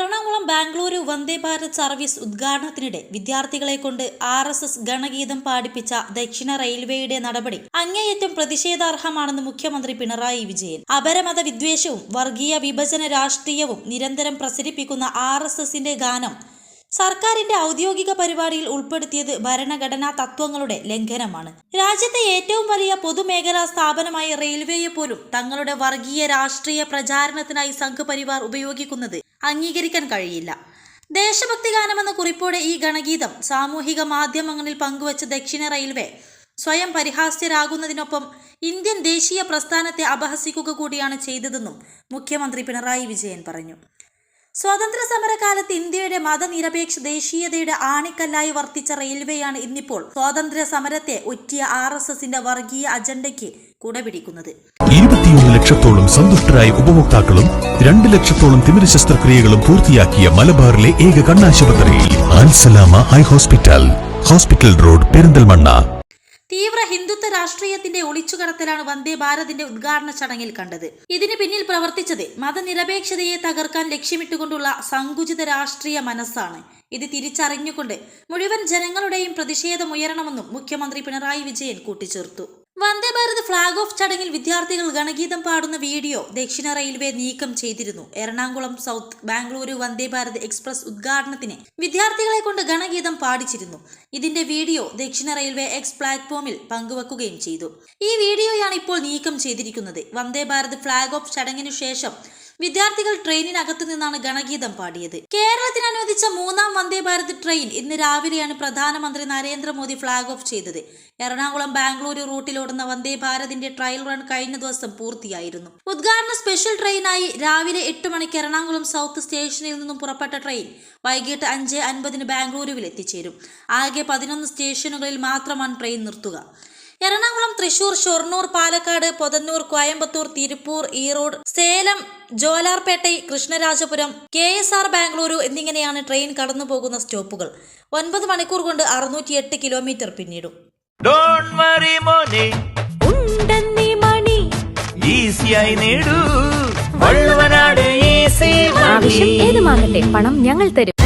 Ernakulam Bengaluru Vande Bharat service ഉദ്ഘാടനത്തിനിടെ വിദ്യാർത്ഥികളെ കൊണ്ട് ആർ എസ് എസ് ഗണഗീതം പാടിപ്പിച്ച ദക്ഷിണ റെയിൽവേയുടെ നടപടി അങ്ങേയറ്റം പ്രതിഷേധാർഹമാണെന്ന് മുഖ്യമന്ത്രി പിണറായി വിജയൻ. അപരമത വിദ്വേഷവും വർഗീയ വിഭജന രാഷ്ട്രീയവും നിരന്തരം പ്രസരിപ്പിക്കുന്ന ആർ എസ് എസിന്റെ ഗാനം സർക്കാരിന്റെ ഔദ്യോഗിക പരിപാടിയിൽ ഉൾപ്പെടുത്തിയത് ഭരണഘടനാ തത്വങ്ങളുടെ ലംഘനമാണ്. രാജ്യത്തെ ഏറ്റവും വലിയ പൊതുമേഖലാ സ്ഥാപനമായ റെയിൽവേയെ പോലും തങ്ങളുടെ വർഗീയ രാഷ്ട്രീയ പ്രചാരണത്തിനായി സംഘപരിവാർ ഉപയോഗിക്കുന്നത് അംഗീകരിക്കാൻ കഴിയില്ല. ദേശഭക്തി ഗാനമെന്ന കുറിപ്പോടെ ഈ ഗണഗീതം സാമൂഹിക മാധ്യമങ്ങളിൽ പങ്കുവച്ച ദക്ഷിണ റെയിൽവേ സ്വയം പരിഹാസ്യരാകുന്നതിനൊപ്പം ഇന്ത്യൻ ദേശീയ പ്രസ്ഥാനത്തെ അപഹസിക്കുക കൂടിയാണ് ചെയ്തതെന്നും മുഖ്യമന്ത്രി പിണറായി വിജയൻ പറഞ്ഞു. സ്വാതന്ത്ര്യ സമരകാലത്ത് ഇന്ത്യയുടെ മതനിരപേക്ഷ ദേശീയതയുടെ ആണിക്കല്ലായി വർത്തിച്ച റെയിൽവേയാണ് ഇന്നിപ്പോൾ സ്വാതന്ത്ര്യ സമരത്തെ ഒറ്റിയ ആർ എസ് എസിന്റെ വർഗീയ അജണ്ടയ്ക്ക് കുടപിടിക്കുന്നത്. ഇരുപത്തിയൊന്ന് ലക്ഷത്തോളം സന്തുഷ്ടരായ ഉപഭോക്താക്കളും രണ്ട് ലക്ഷത്തോളം തിമിര ശസ്ത്രക്രിയകളും പൂർത്തിയാക്കിയ മലബാറിലെ ഏക കണ്ണാശുപത്രി high hospital hospital road Perinthalmanna. തീവ്ര ഹിന്ദുത്വ രാഷ്ട്രീയത്തിന്റെ ഒളിച്ചുകടത്തലാണ് വന്ദേ ഭാരതിന്റെ ഉദ്ഘാടന ചടങ്ങിൽ കണ്ടത്. ഇതിന് പിന്നിൽ പ്രവർത്തിച്ചത് മതനിരപേക്ഷതയെ തകർക്കാൻ ലക്ഷ്യമിട്ടുകൊണ്ടുള്ള സങ്കുചിത രാഷ്ട്രീയ മനസ്സാണ്. ഇത് തിരിച്ചറിഞ്ഞുകൊണ്ട് മുഴുവൻ ജനങ്ങളുടെയും പ്രതിഷേധമുയരണമെന്നും മുഖ്യമന്ത്രി പിണറായി വിജയൻ കൂട്ടിച്ചേർത്തു. വന്ദേ ഭാരത് ഫ്ളാഗ് ഓഫ് ചടങ്ങിൽ വിദ്യാർത്ഥികൾ ഗണഗീതം പാടുന്ന വീഡിയോ ദക്ഷിണ റെയിൽവേ നീക്കം ചെയ്തിരുന്നു. എറണാകുളം സൗത്ത് ബാംഗ്ലൂരു വന്ദേഭാരത് എക്സ്പ്രസ് ഉദ്ഘാടനത്തിന് വിദ്യാർത്ഥികളെ കൊണ്ട് ഗണഗീതം പാടിച്ചിരുന്നു. ഇതിന്റെ വീഡിയോ ദക്ഷിണ റെയിൽവേ എക്സ് പ്ലാറ്റ്ഫോമിൽ പങ്കുവെക്കുകയും ചെയ്തു. ഈ വീഡിയോയാണ് ഇപ്പോൾ നീക്കം ചെയ്തിരിക്കുന്നത്. വന്ദേഭാരത് ഫ്ളാഗ് ഓഫ് ചടങ്ങിനു ശേഷം വിദ്യാർത്ഥികൾ ട്രെയിനിനകത്തു നിന്നാണ് ഗണഗീതം പാടിയത്. കേരളത്തിന് അനുവദിച്ച മൂന്നാം വന്ദേ ഭാരത് ട്രെയിൻ ഇന്ന് രാവിലെയാണ് പ്രധാനമന്ത്രി നരേന്ദ്രമോദി ഫ്ളാഗ് ഓഫ് ചെയ്തത്. എറണാകുളം ബാംഗ്ലൂരു റൂട്ടിലോടുന്ന വന്ദേ ഭാരതിന്റെ ട്രയൽ റൺ കഴിഞ്ഞ ദിവസം പൂർത്തിയായിരുന്നു. ഉദ്ഘാടന സ്പെഷ്യൽ ട്രെയിനായി രാവിലെ എട്ട് മണിക്ക് എറണാകുളം സൗത്ത് സ്റ്റേഷനിൽ നിന്നും പുറപ്പെട്ട ട്രെയിൻ വൈകിട്ട് അഞ്ച് അൻപതിന് ബാംഗ്ലൂരുവിൽ എത്തിച്ചേരും. ആകെ പതിനൊന്ന് സ്റ്റേഷനുകളിൽ മാത്രമാണ് ട്രെയിൻ നിർത്തുക. Ernakulam Thrissur Shoranur Palakkad Podanur Coimbatore Tiruppur Erode Salem Jolarpettai Krishnarajapuram K S R Bengaluru എന്നിങ്ങനെയാണ് ട്രെയിൻ കടന്നു പോകുന്ന സ്റ്റോപ്പുകൾ. ഒൻപത് മണിക്കൂർ കൊണ്ട് അറുന്നൂറ്റി എട്ട് കിലോമീറ്റർ പിന്നിടും. ഡോണ്ട് വറി മോനെ. ഉണ്ടെന്നീ മണി. ഈസിയായി നേടൂ. ഏതുമാകട്ടെ പണം ഞങ്ങൾ തരും.